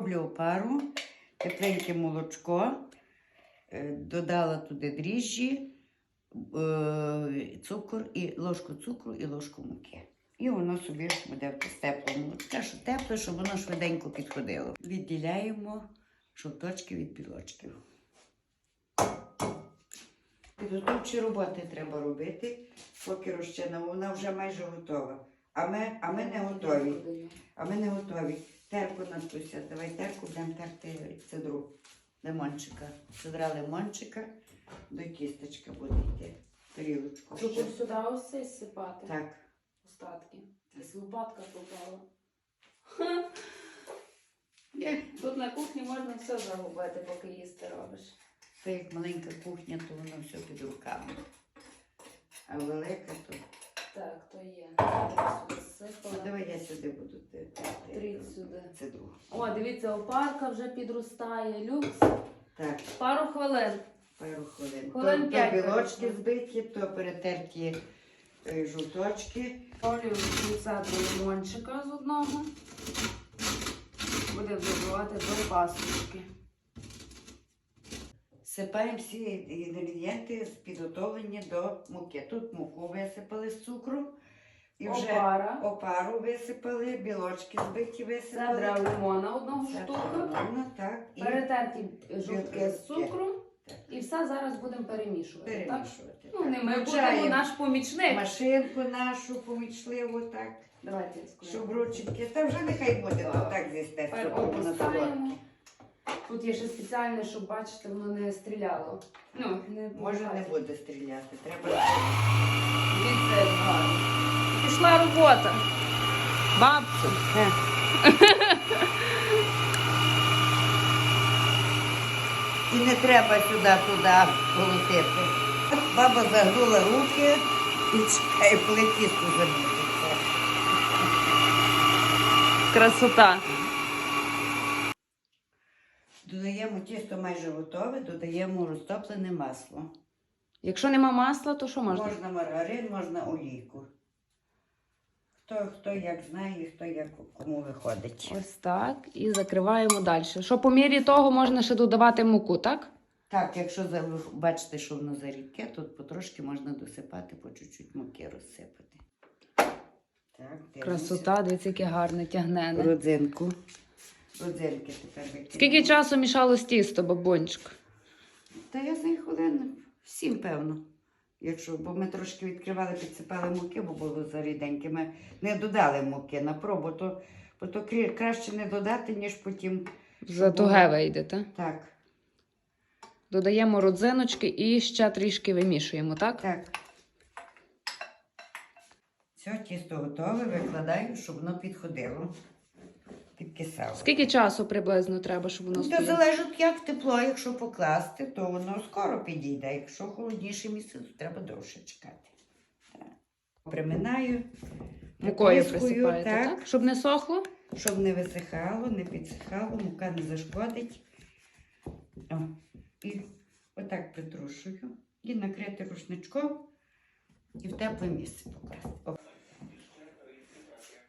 роблю опару, тепленьке молочко, е, додала туди дріжджі, е, цукор і ложку цукру і ложку муки. І воно собі буде з теплого молочка, щоб тепле, щоб воно швиденько підходило. Відділяємо жовточки від білочків. Підготовчі роботи треба робити, поки розчина, вона вже майже готова. А ми, а ми не готові. А ми не готові. Терку Натуся, давай терку будемо терти цедру лимончика. Цедра лимончика до кісточка буде йти. Тарілочку. ще. Сюди ось сипати. Так. Остатки. Десь лопатка попала. Тут на кухні можна все загубити, поки їсти робиш. Це як маленька кухня, то воно все під руками. А велика, то Так, то є. Сюди Ну, сипала. давай я сюди буду терти. Тріть сюди. Цедру. О, дивіться, опарка вже підростає. Люкс. Так, Пару хвилин. пару хвилин. Хвилин то, то білочки збиті, то перетерті е, жовточки. Олію цедру лимончика з одного. Будемо додавати до пасочки. Сипаємо всі інгредієнти з підготовлені до муки. Тут муку висипали з цукром. І вже Опара. опару висипали, білочки збиті висипали. Цедра лимона одного Цедра штука. лимона, так, і Перетерті жовтки з цукром. І все зараз будемо перемішувати. Так? перемішувати. Ну, не ми Включаємо будемо наш помічник. Машинку нашу помічливо так, Давайте скажу. щоб ручки. Та вже нехай буде то так зі Тепер спецом на солодке. опускаємо. Тут є ще спеціальне, щоб бачите, воно не стріляло. Ну, не Може не буде стріляти. Треба Дивіться, як гарно. Пішла робота. Бабцю. І не треба сюди-туди полетити. Баба загнула руки і чекає, коли тісто заміситься. Красота. Додаємо тісто майже готове, додаємо розтоплене масло. Якщо нема масла, то що можна? Можна маргарин, можна олійку. Хто, хто як знає, і хто як кому виходить. Ось так. І закриваємо далі. Що по мірі того можна ще додавати муку, так? Так, якщо ви бачите, що воно зарідке, тут потрошки можна досипати, по чуть-чуть муки розсипати. Так. Красота, дивіться, яке гарне тягнене. Родзинку. Родзинки тепер викинемо. Скільки часу мішалось тісто, бабончик? Та я знаю хвилин сім, певно. Якщо, бо ми трошки відкривали, підсипали муки, бо було заріденьке. Ми не додали муки на пробу, то, бо то краще не додати, ніж потім. За туге вийде, так? Так, Додаємо родзиночки і ще трішки вимішуємо, так? так. Все, тісто готове, викладаю, щоб воно підходило. Підкисало. Скільки часу приблизно треба, щоб воно Ну, стояло? залежить, як тепло, якщо покласти, то воно скоро підійде. Якщо холодніше місце, то треба довше чекати. Так. Приминаю. Мукою присипаєте, так? Щоб не сохло? Щоб не висихало, не підсихало, мука не зашкодить. О, і отак притрушую. І накрити рушничком і в тепле місце покласти.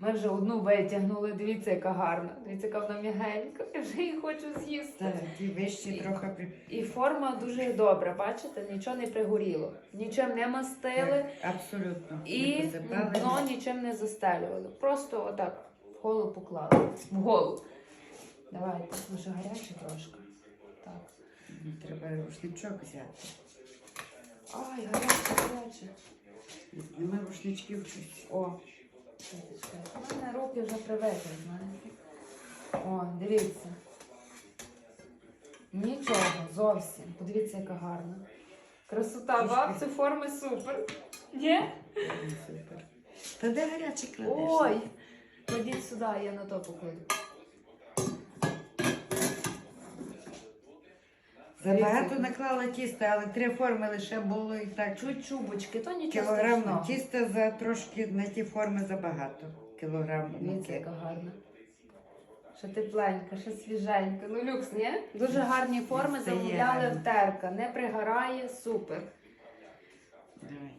Ми вже одну витягнули, дивіться, яка гарна. Дивіться, яка вона м'ягенька. Я вже її хочу з'їсти. Так, ті вищі трохи. І форма дуже добра, бачите? Нічого не пригоріло. Нічим не мастили Так, абсолютно. і дно нічим не застелювали. Просто отак в голу поклали. В голу. Давайте, може гаряче трошки. Так. Треба рушничок взяти. Ай, гаряче, гаряче. Нема рушничків. О, у мене руки вже привезли, знаєте. О, дивіться. Нічого, зовсім. Подивіться, яка гарна. Красота, бабці, форми супер. Ні? Супер. Та де гарячий кладеш? Ой! Ходіть сюди, я на то покладу. Забагато наклала тіста, але три форми лише було і так. Чуть чубочки, то нічого Кілограм страшного. тіста за трошки на ті форми забагато. Кілограм Дивіться, муки. яка гарна. Ще тепленька, ще свіженька. Ну, люкс, ні? Дуже гарні форми Це є замовляли гарно. в терка. Не пригорає, супер. Давай.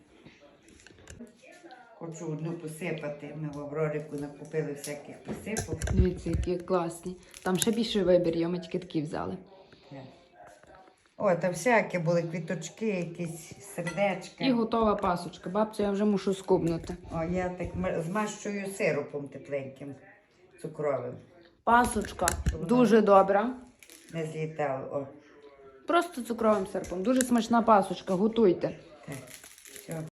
Хочу одну посипати. Ми в Аврорику накупили всяких посипок. Дивіться, які класні. Там ще більше вибір, тільки такі взяли. О, там всякі були квіточки, якісь сердечки. І готова пасочка. Бабцю я вже мушу скубнути. О, я так змащую сиропом тепленьким, цукровим. Пасочка вона- дуже добра. Не злітало. О, Просто цукровим сиропом. Дуже смачна пасочка, готуйте. так.